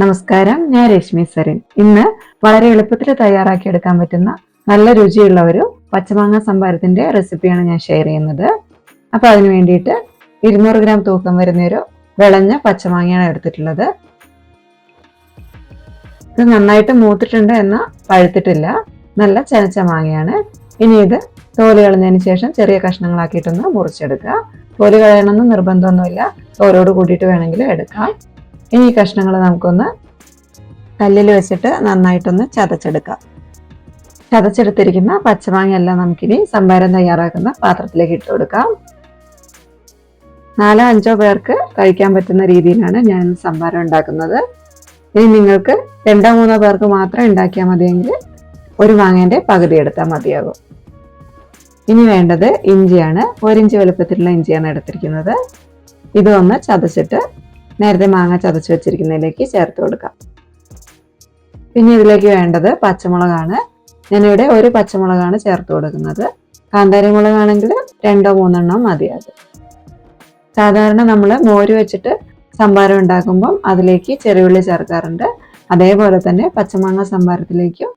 നമസ്കാരം ഞാൻ രശ്മി സരിൻ. ഇന്ന് വളരെ എളുപ്പത്തിൽ തയ്യാറാക്കിയെടുക്കാൻ പറ്റുന്ന നല്ല രുചിയുള്ള ഒരു പച്ചമാങ്ങ സംഭാരത്തിന്റെ റെസിപ്പിയാണ് ഞാൻ ഷെയർ ചെയ്യുന്നത്. അപ്പൊ അതിന് വേണ്ടിയിട്ട് ഇരുന്നൂറ് ഗ്രാം തൂക്കം വരുന്ന ഒരു വിളഞ്ഞ പച്ചമാങ്ങയാണ് എടുത്തിട്ടുള്ളത്. ഇത് നന്നായിട്ട് മൂത്തിട്ടുണ്ട് എന്നാൽ പഴുത്തിട്ടില്ല. നല്ല ചനച്ച മാങ്ങയാണ്. ഇനി ഇത് തോൽ കളഞ്ഞതിന് ശേഷം ചെറിയ കഷ്ണങ്ങളാക്കിയിട്ടൊന്ന് മുറിച്ചെടുക്കുക. തോൽ കളയണമെന്ന് നിർബന്ധമൊന്നുമില്ല. തോലോട് കൂടിയിട്ട് വേണമെങ്കിൽ എടുക്കാം. ഇനി ഈ കഷ്ണങ്ങൾ നമുക്കൊന്ന് കല്ലിൽ വെച്ചിട്ട് നന്നായിട്ടൊന്ന് ചതച്ചെടുക്കാം. ചതച്ചെടുത്തിരിക്കുന്ന പച്ചമാങ്ങയെല്ലാം നമുക്കിനി സംഭാരം തയ്യാറാക്കുന്ന പാത്രത്തിലേക്ക് ഇട്ട് കൊടുക്കാം. നാലോ അഞ്ചോ പേർക്ക് കഴിക്കാൻ പറ്റുന്ന രീതിയിലാണ് ഞാൻ സംഭാരം ഉണ്ടാക്കുന്നത്. ഇനി നിങ്ങൾക്ക് രണ്ടോ മൂന്നോ പേർക്ക് മാത്രം ഉണ്ടാക്കിയാൽ മതിയെങ്കിൽ ഒരു മാങ്ങേന്റെ പകുതി എടുത്താൽ മതിയാകും. ഇനി വേണ്ടത് ഇഞ്ചിയാണ്. ഒരിഞ്ച് വലുപ്പത്തിലുള്ള ഇഞ്ചിയാണ് എടുത്തിരിക്കുന്നത്. ഇതൊന്ന് ചതച്ചിട്ട് നേരത്തെ മാങ്ങ ചതച്ച് വെച്ചിരിക്കുന്നതിലേക്ക് ചേർത്ത് കൊടുക്കാം. പിന്നെ ഇതിലേക്ക് വേണ്ടത് പച്ചമുളകാണ്. ഞാനിവിടെ ഒരു പച്ചമുളകാണ് ചേർത്ത് കൊടുക്കുന്നത്. കാന്താരി മുളകാണെങ്കിൽ രണ്ടോ മൂന്നെണ്ണം മതിയാകും. സാധാരണ നമ്മൾ മോര് വെച്ചിട്ട് സംഭാരം ഉണ്ടാക്കുമ്പം അതിലേക്ക് ചെറിയുള്ളി ചേർക്കാറുണ്ട്. അതേപോലെ തന്നെ പച്ചമാങ്ങ സംഭാരത്തിലേക്കും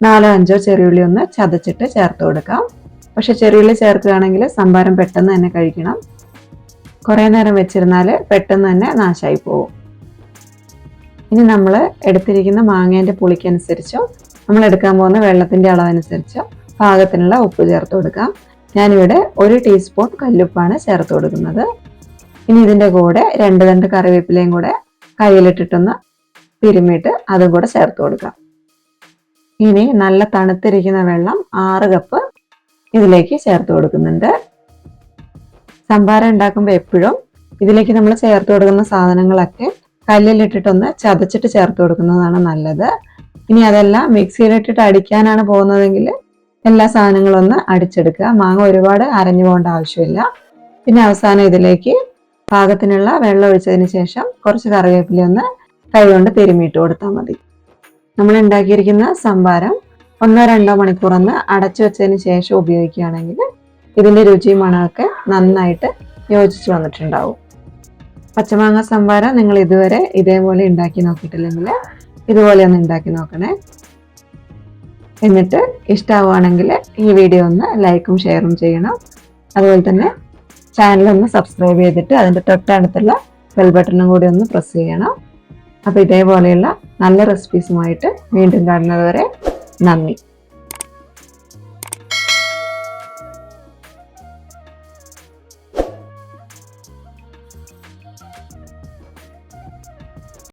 നാലോ അഞ്ചോ ചെറിയുള്ളി ഒന്ന് ചതച്ചിട്ട് ചേർത്ത് കൊടുക്കാം. പക്ഷെ ചെറിയുള്ളി ചേർക്കുകയാണെങ്കിൽ സംഭാരം പെട്ടെന്ന് തന്നെ കഴിക്കണം. കുറേ നേരം വെച്ചിരുന്നാൽ പെട്ടെന്ന് തന്നെ നാശമായി പോകും ഇനി നമ്മൾ എടുത്തിരിക്കുന്ന മാങ്ങേന്റെ പുളിക്കനുസരിച്ചോ നമ്മൾ എടുക്കാൻ പോകുന്ന വെള്ളത്തിന്റെ അളവനുസരിച്ചോ പാകത്തിനുള്ള ഉപ്പ് ചേർത്ത് കൊടുക്കാം. ഞാനിവിടെ ഒരു ടീസ്പൂൺ കല്ലുപ്പാണ് ചേർത്ത് കൊടുക്കുന്നത്. ഇനി ഇതിന്റെ കൂടെ രണ്ട് രണ്ട് കറിവേപ്പിലയും കൂടെ കയ്യിലിട്ടിട്ടൊന്ന് തിരുമിയിട്ട് അതും കൂടെ ചേർത്ത് കൊടുക്കാം. ഇനി നല്ല തണുത്തിരിക്കുന്ന വെള്ളം ആറ് കപ്പ് ഇതിലേക്ക് ചേർത്ത് കൊടുക്കുന്നുണ്ട്. സംഭാരം ഉണ്ടാക്കുമ്പോൾ എപ്പോഴും ഇതിലേക്ക് നമ്മൾ ചേർത്ത് കൊടുക്കുന്ന സാധനങ്ങളൊക്കെ കല്ലിലിട്ടിട്ടൊന്ന് ചതച്ചിട്ട് ചേർത്ത് കൊടുക്കുന്നതാണ് നല്ലത്. ഇനി അതെല്ലാം മിക്സിയിലിട്ടിട്ട് അടിക്കാനാണ് പോകുന്നതെങ്കിൽ എല്ലാ സാധനങ്ങളും ഒന്ന് അടിച്ചെടുക്കുക. മാങ്ങ ഒരുപാട് അരഞ്ഞു പോകേണ്ട ആവശ്യമില്ല. പിന്നെ അവസാനം ഇതിലേക്ക് പാകത്തിനുള്ള വെള്ളം ഒഴിച്ചതിന് ശേഷം കുറച്ച് കറിവേപ്പില ഒന്ന് കൈകൊണ്ട് പെരുമിട്ട് കൊടുത്താൽ മതി. നമ്മൾ ഉണ്ടാക്കിയിരിക്കുന്ന സംഭാരം ഒന്നോ രണ്ടോ മണിക്കൂർ ഒന്ന് അടച്ചു വെച്ചതിന് ശേഷം ഉപയോഗിക്കുകയാണെങ്കിൽ ഇതിന്റെ രുചിയും മണമൊക്കെ നന്നായിട്ട് യോജിച്ച് വന്നിട്ടുണ്ടാവും. പച്ചമാങ്ങ സംഭാര നിങ്ങൾ ഇതുവരെ ഇതേപോലെ ഉണ്ടാക്കി നോക്കിയിട്ടില്ലെങ്കിൽ ഇതുപോലെ ഒന്ന് ഉണ്ടാക്കി നോക്കണേ. എന്നിട്ട് ഇഷ്ടമാവുകയാണെങ്കിൽ ഈ വീഡിയോ ഒന്ന് ലൈക്കും ഷെയറും ചെയ്യണം. അതുപോലെ തന്നെ ചാനൽ ഒന്ന് സബ്സ്ക്രൈബ് ചെയ്തിട്ട് അതിന്റെ തൊട്ടടുത്തുള്ള ബെൽ ബട്ടണും കൂടി ഒന്ന് പ്രസ് ചെയ്യണം. അപ്പോൾ ഇതേപോലെയുള്ള നല്ല റെസിപ്പീസുമായിട്ട് വീണ്ടും കാണുന്നതുവരെ നന്ദി.